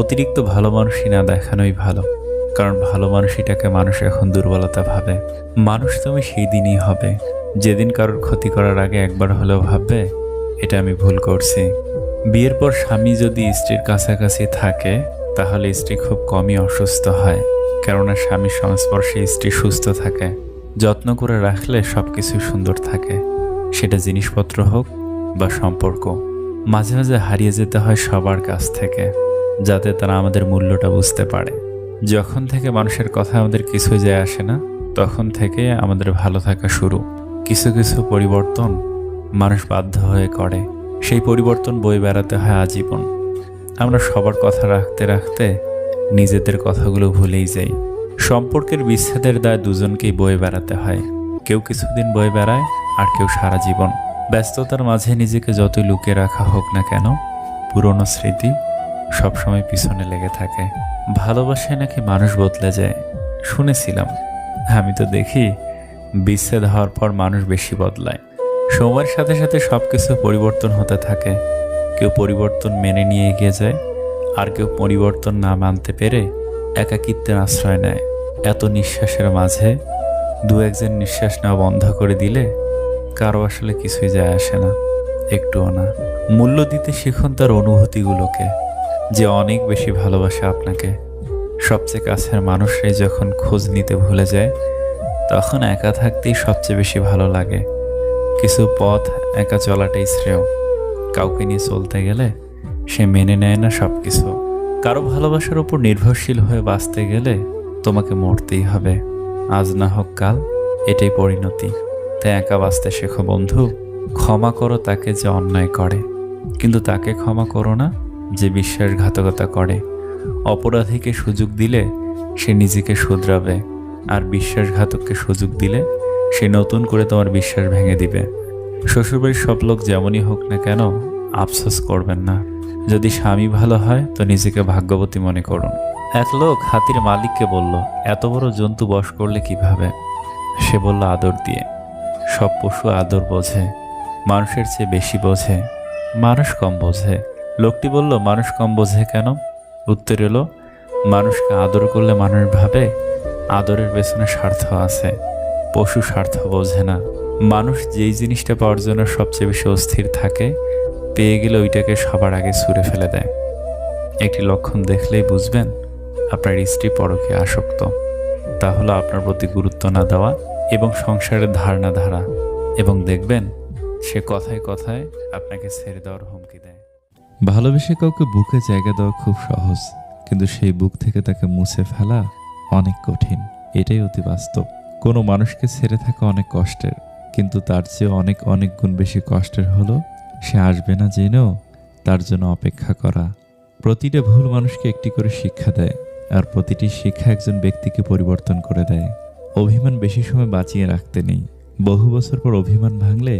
অতিরিক্ত ভালো মানুষই না দেখানোই ভালো, কারণ ভালো মানুষইটাকে মানুষ এখন দুর্বলতা ভাবে। মানুষ তুমি সেই দিনই হবে, যেদিন কারোর ক্ষতি করার আগে একবার হলেও ভাববে, এটা আমি ভুল করছি। বিয়ের পর স্বামী যদি স্ত্রীর কাছাকাছি থাকে, তাহলে স্ত্রী খুব কমই অসুস্থ হয়, কেননা স্বামীর সংস্পর্শে স্ত্রী সুস্থ থাকে। যত্ন করে রাখলে সব কিছু সুন্দর থাকে, সেটা জিনিসপত্র হোক বা সম্পর্ক। মাঝে মাঝে হারিয়ে যেতে হয় সবার কাছ থেকে। যাতে তারা আমাদের মূল্যটা বুঝতে পারে। যখন থেকে মানুষের কথা আমাদের কিছু যায় আসে না, তখন থেকে আমাদের ভালো থাকা শুরু। কিছু কিছু পরিবর্তন মানুষ বাধ্য হয়ে করে। সেই পরিবর্তন বই বেড়াতে হয় আজীবন। আমরা সবার কথা রাখতে রাখতে নিজেদের কথাগুলো ভুলেই যাই। সম্পর্কের বিচ্ছেদের দায় দুজনকেই বয়ে বেড়াতে হয়। কেউ কিছুদিন বয়ে বেড়ায়, আর কেউ সারা জীবন। ব্যস্ততার মাঝে নিজেকে যতই লুকিয়ে রাখা হোক না কেন, পুরনো স্মৃতি সবসময় পিছনে লেগে থাকে। ভালোবাসায় নাকি মানুষ বদলে যায়? শুনেছিলাম। আমি তো দেখি, বিচ্ছেদ হওয়ার পর মানুষ বেশি বদলায়। সময়ের সাথে সাথে সব কিছু পরিবর্তন হতে থাকে। কেউ পরিবর্তন মেনে নিয়ে এগিয়ে যায়, আর কেউ পরিবর্তন না মানতে পেরে একাকিত্বের আশ্রয় নেয়। এত নিঃশ্বাসের মাঝে দু একজন নিঃশ্বাস নেওয়া বন্ধ করে দিলে কারও আসলে কিছুই যায় আসে না, একটুও না। মূল্য দিতে শিখুন তার অনুভূতিগুলোকে। যে অনেক বেশি ভালোবাসে আপনাকে। সবচেয়ে কাছের মানুষরাই যখন খোঁজ নিতে ভুলে যায়, তখন একা থাকতেই সবচেয়ে বেশি ভালো লাগে। কিছু পথ একা চলাটাই শ্রেয়। কাউকে নিয়ে চলতে গেলে সে মেনে নেয় না সব কিছু কারও ভালোবাসার উপর নির্ভরশীল হয়ে বাঁচতে গেলে তোমাকে মরতেই হবে। আজ না হোক কাল, এটাই পরিণতি। তাই একা বাঁচতে শেখো বন্ধু, ক্ষমা করো তাকে যে অন্যায় করে। কিন্তু তাকে ক্ষমা করো না যে বিশ্বাসঘাতকতা করে, অপরাধীকে সুযোগ দিলে সে নিজেকে শুধরাবে, আর বিশ্বাসঘাতককে সুযোগ দিলে সে নতুন করে তোমার বিশ্বাস ভেঙে দিবে। শ্বশুরবাড়ির সব লোক যেমনই হোক না কেন, আফসোস করবেন না। যদি স্বামী ভালো হয়, তো নিজেকে ভাগ্যবতী মনে করুন। এক লোক হাতির মালিককে বলল, এত বড় জন্তু বশ করলে কীভাবে? সে বলল, আদর দিয়ে। সব পশু আদর বোঝে, মানুষের চেয়ে বেশি বোঝে, মানুষ কম বোঝে। লোকটি বলল, মানুষ কম বোঝে কেন? উত্তর এলো, মানুষকে আদর করলে মানুষ ভাবে, আদরের পেছনে স্বার্থ আছে, পশু স্বার্থ বোঝে না। মানুষ যেই জিনিসটা পাওয়ার জন্য সবচেয়ে বেশি অস্থির থাকে, পেয়ে গেলে ওইটাকে সবার আগে ছুঁড়ে ফেলে দেয়। একটি লক্ষণ দেখলেই বুঝবেন, আপনার স্ত্রী পরকে আসক্ত। তা হলো আপনার প্রতি গুরুত্ব না দেওয়া এবং সংসারের ধারণা ধারা। এবং দেখবেন, সে কথায় কথায় আপনাকে ছেড়ে দেওয়ার হুমকি দেয়। ভালোবেসে কাউকে বুকে জায়গা দেওয়া খুব সহজ, কিন্তু সেই বুক থেকে তাকে মুছে ফেলা অনেক কঠিন। এটাই অতি বাস্তব। কোনো মানুষকে ছেড়ে থাকা অনেক কষ্টের, কিন্তু তার চেয়ে অনেক অনেক গুণ বেশি কষ্টের হলো, সে আসবে না জেনেও তার জন্য অপেক্ষা করা। প্রতিটা ভুল মানুষকে একটি করে শিক্ষা দেয়, আর প্রতিটি শিক্ষা একজন ব্যক্তিকে পরিবর্তন করে দেয়। অভিমান বেশি সময় বাঁচিয়ে রাখতে নেই। বহু বছর পর অভিমান ভাঙলে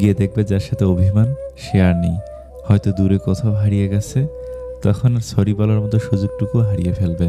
গিয়ে দেখবে যার সাথে অভিমান, সে আর নেই। হয়তো দূরে কোথাও হারিয়ে গেছে তখন সরি বলার মতো সুযোগটুকু হারিয়ে ফেলবে।